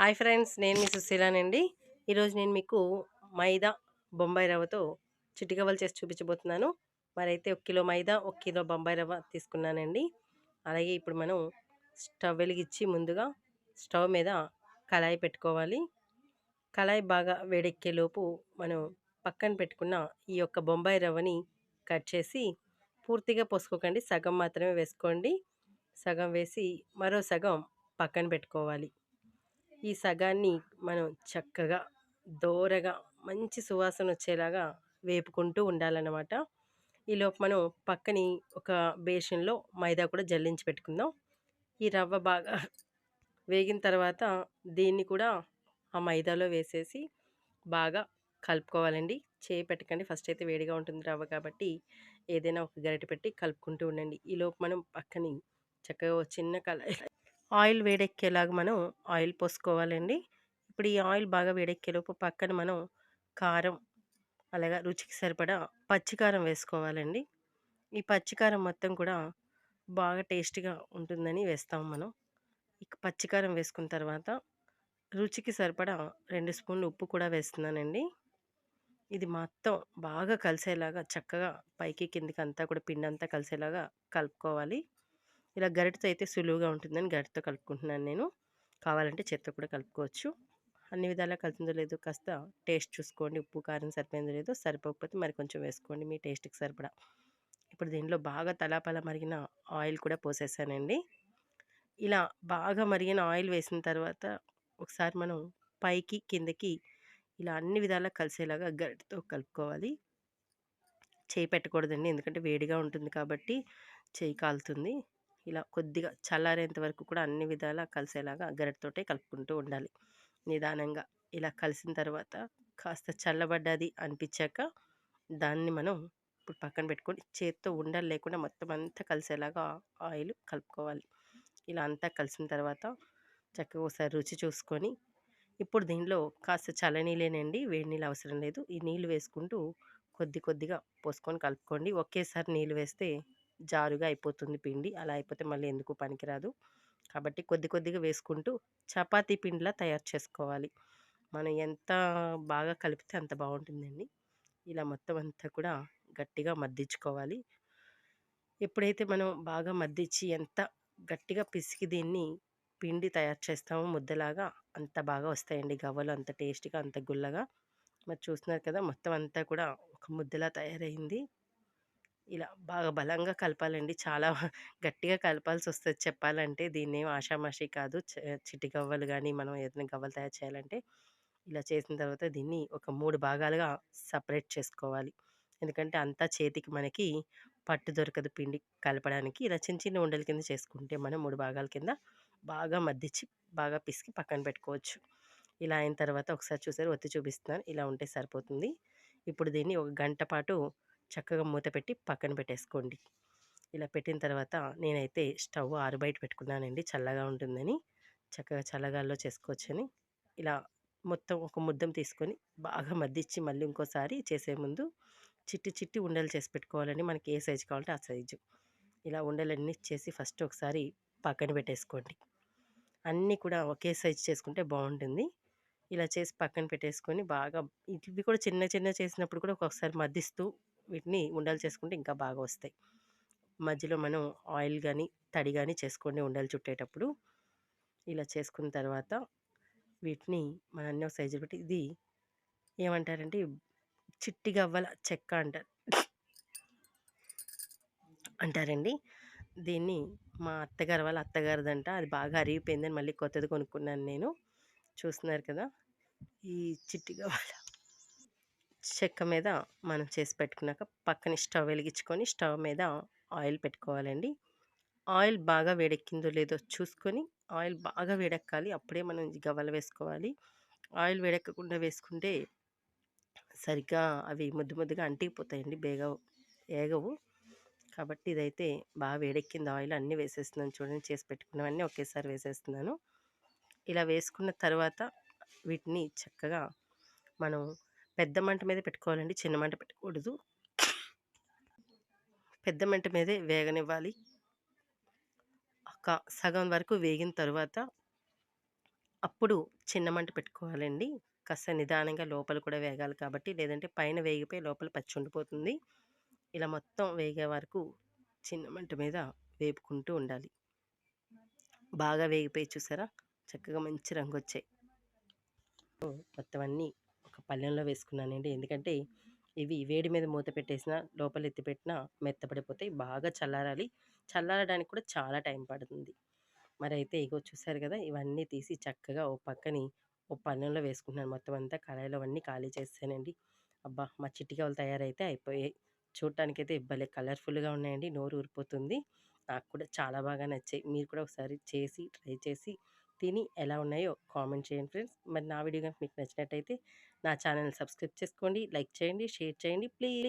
Hi friends నేను మీ సుశీలానండి. ఈరోజు నేను మీకు మైదా బొంబాయి రవ్వతో చిటికవలు చేసి చూపించబోతున్నాను. మరైతే ఒక కిలో మైదా ఒక కిలో బొంబాయి రవ్వ తీసుకున్నానండి. అలాగే ఇప్పుడు మనం స్టవ్ వెలిగించి ముందుగా స్టవ్ మీద కళాయి పెట్టుకోవాలి. కళాయి బాగా వేడెక్కేలోపు మనం పక్కన పెట్టుకున్న ఈ యొక్క బొంబాయి రవ్వని కట్ చేసి పూర్తిగా పోసుకోకండి. సగం మాత్రమే వేసుకోండి. సగం వేసి మరో సగం పక్కన పెట్టుకోవాలి. ఈ సగాన్ని మనం చక్కగా దోరగా మంచి సువాసన వచ్చేలాగా వేపుకుంటూ ఉండాలన్నమాట. ఈలోపు మనం పక్కని ఒక బేషన్లో మైదా కూడా జల్లించి పెట్టుకుందాం. ఈ రవ్వ బాగా వేగిన తర్వాత దీన్ని కూడా ఆ మైదాలో వేసేసి బాగా కలుపుకోవాలండి. చేయి పెట్టకండి. ఫస్ట్ అయితే వేడిగా ఉంటుంది రవ్వ కాబట్టి ఏదైనా ఒక గరిటె పెట్టి కలుపుకుంటూ ఉండండి. ఈలోపు మనం పక్కని చక్కగా చిన్న కళాయి ఆయిల్ వేడెక్కేలాగా మనం ఆయిల్ పోసుకోవాలండి. ఇప్పుడు ఈ ఆయిల్ బాగా వేడెక్కేలోపు పక్కన మనం కారం అలాగా రుచికి సరిపడా పచ్చికారం వేసుకోవాలండి. ఈ పచ్చికారం మొత్తం కూడా బాగా టేస్టీగా ఉంటుందని వేస్తాం మనం. ఇక పచ్చికారం వేసుకున్న తర్వాత రుచికి సరిపడా రెండు స్పూన్లు ఉప్పు కూడా వేస్తున్నానండి. ఇది మొత్తం బాగా కలిసేలాగా చక్కగా పైకి కిందికి అంతా కూడా పిండి అంతా కలిసేలాగా కలుపుకోవాలి. ఇలా గరిటతో అయితే సులువుగా ఉంటుందని గరిటతో కలుపుకుంటున్నాను నేను. కావాలంటే చేత్తో కూడా కలుపుకోవచ్చు. అన్ని విధాలా కలిసిందో లేదో కాస్త టేస్ట్ చూసుకోండి. ఉప్పు కారం సరిపోయిందో లేదో సరిపోకపోతే మరి కొంచెం వేసుకోండి మీ టేస్ట్కి సరిపడా. ఇప్పుడు దీనిలో బాగా తలాపల మరిగిన ఆయిల్ కూడా పోసేసానండి. ఇలా బాగా మరిగిన ఆయిల్ వేసిన తర్వాత ఒకసారి మనం పైకి కిందకి ఇలా అన్ని విధాలా కలిసేలాగా గరిటతో కలుపుకోవాలి. చేయి పెట్టకూడదండి ఎందుకంటే వేడిగా ఉంటుంది కాబట్టి చేయి కాలుతుంది. ఇలా కొద్దిగా చల్లారేంత వరకు కూడా అన్ని విధాలా కలిసేలాగా గరిటతోటే కలుపుకుంటూ ఉండాలి. నిదానంగా ఇలా కలిసిన తర్వాత కాస్త చల్లబడ్డది అనిపించాక దాన్ని మనం ఇప్పుడు పక్కన పెట్టుకొని చేత్తో ఉండలు లేకుండా మొత్తం అంతా కలిసేలాగా ఆయిల్ కలుపుకోవాలి. ఇలా అంతా కలిసిన తర్వాత చక్కగా ఒకసారి రుచి చూసుకొని ఇప్పుడు దీనిలో కాస్త చల్లనీళ్ళేనండి వేడి నీళ్ళు అవసరం లేదు. ఈ నీళ్ళు వేసుకుంటూ కొద్ది కొద్దిగా పోసుకొని కలుపుకోండి. ఒకేసారి నీళ్ళు వేస్తే జారుగా అయిపోతుంది పిండి. అలా అయిపోతే మళ్ళీ ఎందుకు పనికిరాదు. కాబట్టి కొద్ది కొద్దిగా వేసుకుంటూ చపాతీ పిండిలా తయారు చేసుకోవాలి. మనం ఎంత బాగా కలిపితే అంత బాగుంటుందండి. ఇలా మొత్తం అంతా కూడా గట్టిగా మద్దించుకోవాలి. ఎప్పుడైతే మనం బాగా మద్దిచ్చి ఎంత గట్టిగా పిసికి దీన్ని పిండి తయారు చేస్తామో ముద్దలాగా అంత బాగా వస్తాయండి గవ్వలు అంత టేస్ట్గా అంత గుల్లగా. మరి చూస్తున్నారు కదా మొత్తం అంతా కూడా ఒక ముద్దలా తయారైంది. ఇలా బాగా బలంగా కలపాలండి. చాలా గట్టిగా కలపాల్సి వస్తుంది చెప్పాలంటే దీన్ని ఏం ఆషామాషి కాదు. చిట్టి గవ్వలు కానీ మనం ఏదైనా గవ్వలు తయారు చేయాలంటే ఇలా చేసిన తర్వాత దీన్ని ఒక మూడు భాగాలుగా సపరేట్ చేసుకోవాలి. ఎందుకంటే అంతా చేతికి మనకి పట్టు దొరకదు పిండి కలపడానికి. ఇలా చిన్న చిన్న ఉండల కింద చేసుకుంటే మనం మూడు భాగాల కింద బాగా మద్దిచ్చి బాగా పిసికి పక్కన పెట్టుకోవచ్చు. ఇలా అయిన తర్వాత ఒకసారి చూసారు ఒత్తి చూపిస్తున్నాను. ఇలా ఉంటే సరిపోతుంది. ఇప్పుడు దీన్ని ఒక గంట పాటు చక్కగా మూత పెట్టి పక్కన పెట్టేసుకోండి. ఇలా పెట్టిన తర్వాత నేనైతే స్టవ్ ఆరు బయట పెట్టుకున్నానండి. చల్లగా ఉంటుందని. చక్కగా చల్లగాల్లో చేసుకోవచ్చని. ఇలా మొత్తం ఒక ముద్దం తీసుకొని బాగా మద్దిచ్చి మళ్ళీ ఇంకోసారి చేసే ముందు చిట్టి చిట్టి ఉండలు చేసి పెట్టుకోవాలండి. మనకి ఏ సైజు కావాలంటే ఆ సైజు. ఇలా ఉండలన్నీ చేసి ఫస్ట్ ఒకసారి పక్కన పెట్టేసుకోండి. అన్నీ కూడా ఒకే సైజు చేసుకుంటే బాగుంటుంది. ఇలా చేసి పక్కన పెట్టేసుకొని బాగా ఇవి కూడా చిన్న చిన్న చేసినప్పుడు కూడా ఒక్కొక్కసారి మద్దిస్తూ వీటిని ఉండలు చేసుకుంటే ఇంకా బాగా వస్తాయి. మధ్యలో మనం ఆయిల్ కానీ తడి కానీ చేసుకోండి ఉండలు చుట్టేటప్పుడు. ఇలా చేసుకున్న తర్వాత వీటిని మన అన్ని ఒక సైజు పెట్టి ఇది ఏమంటారంటే చిట్టి గవ్వల చెక్క అంటారు. అంటారండి. దీన్ని మా అత్తగారు వాళ్ళ అత్తగారిదంట. అది బాగా అరిగిపోయిందని మళ్ళీ కొత్తది కొనుక్కున్నాను నేను. చూస్తున్నారు కదా? ఈ చిట్టి గవ్వల చెక్క మీద మనం చేసి పెట్టుకున్నాక పక్కన స్టవ్ వెలిగించుకొని స్టవ్ మీద ఆయిల్ పెట్టుకోవాలండి. ఆయిల్ బాగా వేడెక్కిందో లేదో చూసుకొని ఆయిల్ బాగా వేడెక్కాలి. అప్పుడే మనం గవ్వలు వేసుకోవాలి. ఆయిల్ వేడెక్కకుండా వేసుకుంటే సరిగ్గా అవి ముద్దు ముద్దుగా అంటికిపోతాయండి బేగ ఏగవు. కాబట్టి ఇదైతే బాగా వేడెక్కింది ఆయిల్. అన్నీ వేసేస్తున్నాను చూడండి. చేసి పెట్టుకున్నవన్నీ ఒకేసారి వేసేస్తున్నాను. ఇలా వేసుకున్న తర్వాత వీటిని చక్కగా మనం పెద్ద మంట మీద పెట్టుకోవాలండి చిన్న మంట పెట్టకూడదు పెద్ద మంట మీదే వేగనివ్వాలి ఒక సగం వరకు వేగిన తర్వాత అప్పుడు చిన్న మంట పెట్టుకోవాలండి. కాస్త నిదానంగా లోపల కూడా వేగాలి కాబట్టి, లేదంటే పైన వేగిపోయి లోపల పచ్చి ఉండిపోతుంది. ఇలా మొత్తం వేగే వరకు చిన్న మంట మీద వేపుకుంటూ ఉండాలి. బాగా వేగిపోయి చూసారా? చక్కగా మంచి రంగు వచ్చాయి మొత్తం అన్నీ పళ్ళెంలో వేసుకున్నానండి. ఎందుకంటే ఇవి వేడి మీద మూత పెట్టేసిన లోపల ఎత్తిపెట్టిన మెత్తపడిపోతాయి. బాగా చల్లారాలి. చల్లారడానికి కూడా చాలా టైం పడుతుంది. మరి అయితే ఇగో చూసారు కదా! ఇవన్నీ తీసి చక్కగా ఓ పక్కని ఓ పళ్ళెంలో వేసుకుంటున్నాను. మొత్తం అంతా కళాయిలో అవన్నీ ఖాళీ చేస్తానండి అబ్బా! మా చిటికెలు తయారైతే అయిపోయాయి. చూడటానికైతే భలే కలర్‌ఫుల్‌గా ఉన్నాయండి. నోరు ఊరిపోతుంది. నాకు కూడా చాలా బాగా నచ్చాయి. మీరు కూడా ఒకసారి చేసి, ట్రై చేసి, తిని ఎలా ఉన్నాయో కామెంట్ చేయండి ఫ్రెండ్స్. మరి నా వీడియో కనుక మీకు నచ్చినట్టయితే నా ఛానల్ సబ్స్క్రైబ్ చేసుకోండి, లైక్ చేయండి, షేర్ చేయండి ప్లీజ్.